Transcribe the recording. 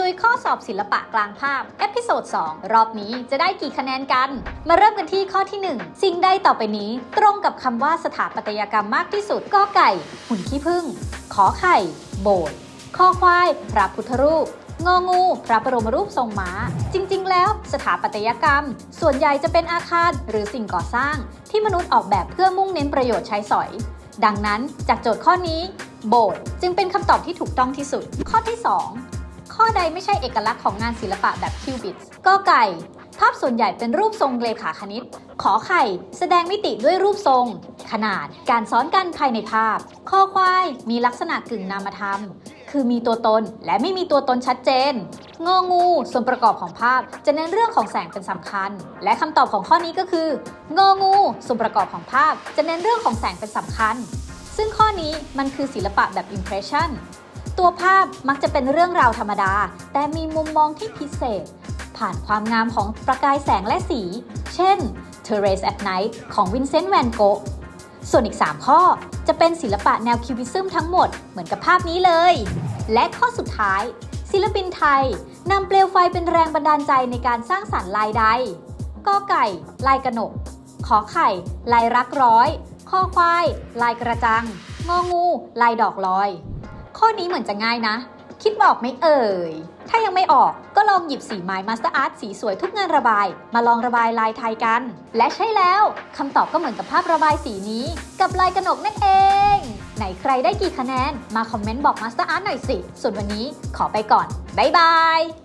ลุยข้อสอบศิลปะกลางภาพเอพิโซด2รอบนี้จะได้กี่คะแนนกัน มาเริ่มกันที่ข้อที่ 1 สิ่งใดต่อไปนี้ตรงกับคำว่าสถาปัตยกรรมมากที่สุดกอไก่ หุ่นขี้ผึ้งขอไข่ โบสถ์คอควายพระพุทธรูปงองูพระบรมรูปทรงม้า จริง ๆ แล้วสถาปัตยกรรม ส่วนใหญ่จะเป็นอาคารหรือสิ่งก่อสร้าง ที่มนุษย์ออกแบบเพื่อมุ่งเน้นประโยชน์ใช้สอย ดังนั้นจากโจทย์ข้อนี้ โบสถ์จึงเป็นคำตอบที่ถูกต้องที่สุด ข้อที่ 2 ข้อใดไม่ใช่เอกลักษณ์ของงานศิลปะแบบคิวบิตก็ไก่ ภาพส่วนใหญ่เป็นรูปทรงเลขาคณิต ขอไข่ แสดงมิติด้วยรูปทรง ขนาด การซ้อนกันภายในภาพ ข้อควาย มีลักษณะกึ่งนามธรรม คือมีตัวตนและไม่มีตัวตนชัดเจน งองู ส่วนประกอบของภาพจะเน้นเรื่องของแสงเป็นสำคัญ และคำตอบของข้อนี้ก็คืององู ส่วนประกอบของภาพจะเน้นเรื่องของแสงเป็นสำคัญ ซึ่งข้อนี้มันคือศิลปะแบบ impression ตัวภาพมักจะเป็นเรื่องราวธรรมดา แต่มีมุมมองที่พิเศษ ผ่านความงามของประกายแสงและสี เช่น Terrace at Night ของวินเซนต์แวนโกะส่วนอีก 3 ข้อจะเป็นศิลปะแนวคิวบิซึมทั้งหมดเหมือนกับภาพนี้เลย และข้อสุดท้าย ศิลปินไทยนำเปลวไฟเป็นแรงบันดาลใจในการสร้างสรรค์ลายใดกอไก่ ลายกระหนก ขอไข่ ลายรักร้อย ข้อควาย ลายกระจัง งองู ลายดอกลอย ข้อนี้เหมือนจะง่ายนะ คิดบอกไม่เอ่ย ถ้ายังไม่ออกก็ลองหยิบสีไม้มาสเตอร์อาร์ตสีสวยทุกงานระบาย มาลองระบายลายไทยกัน และใช่แล้วคำตอบก็เหมือนกับภาพระบายสีนี้ กับลายกระหนกนั่นเอง ไหนใครได้กี่คะแนน มาคอมเมนต์บอกมาสเตอร์อาร์ตหน่อยสิ ส่วนวันนี้ขอไปก่อน บ๊ายบาย